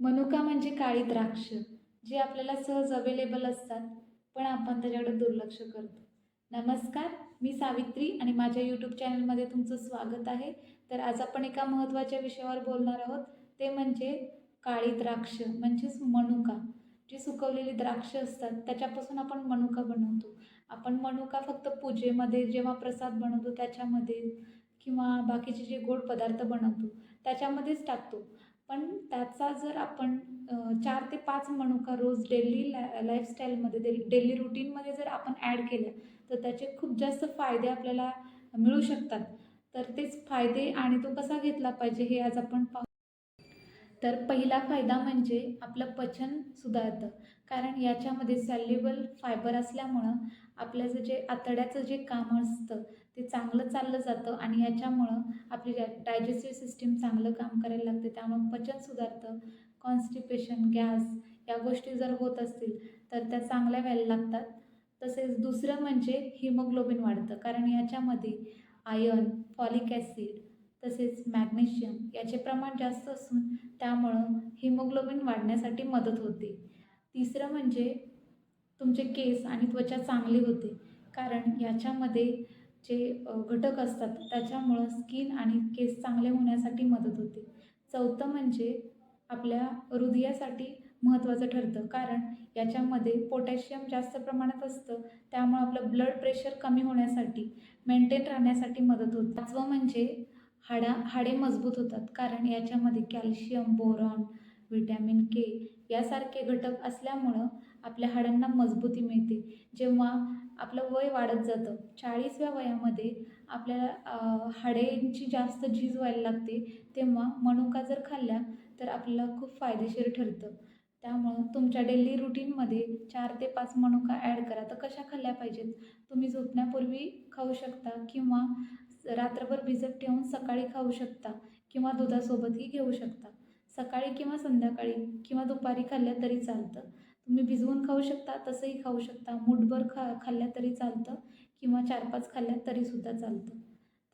मनुका म्हणजे काळी द्राक्ष जी आपल्याला सहज अवेलेबल असतात पण आपण त्याच्याकडे दुर्लक्ष करतो. नमस्कार मी सावित्री आणि माझ्या यूट्यूब चॅनलमध्ये तुमचं स्वागत आहे. तर आज आपण एका महत्त्वाच्या विषयावर बोलणार आहोत. ते म्हणजे काळी द्राक्ष म्हणजेच मनुका. जी सुकवलेली द्राक्ष असतात त्याच्यापासून आपण मनुका बनवतो. आपण मनुका फक्त पूजेमध्ये जेव्हा प्रसाद बनवतो त्याच्यामध्ये किंवा बाकीचे जे गोड पदार्थ बनवतो त्याच्यामध्येच टाकतो. पण त्याचा जर आपण चार ते पाच मनुका रोज डेली ला लाईफस्टाईलमध्ये डेली डेली रुटीनमध्ये जर आपण ॲड केल्या तर त्याचे खूप जास्त फायदे आपल्याला मिळू शकतात. तर तेच फायदे आणि तो कसा घेतला पाहिजे हे आज आपण पाहू तर पहिला फायदा म्हणजे आपलं पचन सुधारतं. कारण याच्यामध्ये सॅल्युबल फायबर असल्यामुळं आपल्याचं जे आतड्याचं जे काम असतं ते चांगलं चाललं जातं आणि याच्यामुळं आपली डा डायजेस्टिव्ह सिस्टीम चांगलं काम करायला लागते. त्यामुळं पचन सुधारतं. कॉन्स्टिपेशन गॅस या गोष्टी जर होत असतील तर त्या चांगल्या व्हायला लागतात. तसेच दुसरं म्हणजे हिमोग्लोबिन वाढतं. कारण याच्यामध्ये आयर्न फॉलिक ॲसिड तसेच मॅग्नेशियम याचे प्रमाण जास्त असून त्यामुळं हिमोग्लोबिन वाढण्यासाठी मदत होते. तिसरं म्हणजे तुमचे केस आणि त्वचा चांगली होते. कारण याच्यामध्ये जे घटक असतात त्याच्यामुळं स्किन आणि केस चांगले होण्यासाठी मदत होते. चौथं म्हणजे आपल्या हृदयासाठी महत्त्वाचं ठरतं. कारण याच्यामध्ये पोटॅशियम जास्त प्रमाणात असतं. त्यामुळं आपलं ब्लड प्रेशर कमी होण्यासाठी मेंटेन राहण्यासाठी मदत होते. पाचवं म्हणजे हाडा हाडे मजबूत होतात कारण याच्यामध्ये कॅल्शियम बोरॉन व्हिटॅमिन के यासारखे घटक असल्यामुळं आपल्या हाडांना मजबूती मिळते. जेव्हा आपलं वय वाढत जातं चाळीसव्या वयामध्ये आपल्याला हाडेंची जास्त झीज व्हायला लागते तेव्हा मनुका जर खाल्ल्या तर आपल्याला खूप फायदेशीर ठरतं. त्यामुळं तुमच्या डेली रुटीनमध्ये चार ते पाच मनुका ॲड करा. तर कशा खाल्ल्या पाहिजेत? तुम्ही झोपण्यापूर्वी खाऊ शकता किंवा रात्रभर भिजत ठेवून सकाळी खाऊ शकता किंवा दुधासोबतही घेऊ शकता. सकाळी किंवा संध्याकाळी किंवा दुपारी खाल्ल्या तरी चालतं. तुम्ही भिजवून खाऊ शकता तसंही खाऊ शकता. मूठभर खा खाल्ल्या तरी चालतं किंवा चार पाच खाल्ल्या तरीसुद्धा चालतं.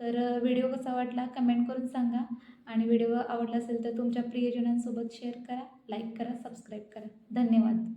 तर व्हिडिओ कसा वाटला कमेंट करून सांगा आणि व्हिडिओ आवडला असेल तर तुमच्या प्रियजनांसोबत शेअर करा लाईक करा सबस्क्राईब करा. धन्यवाद.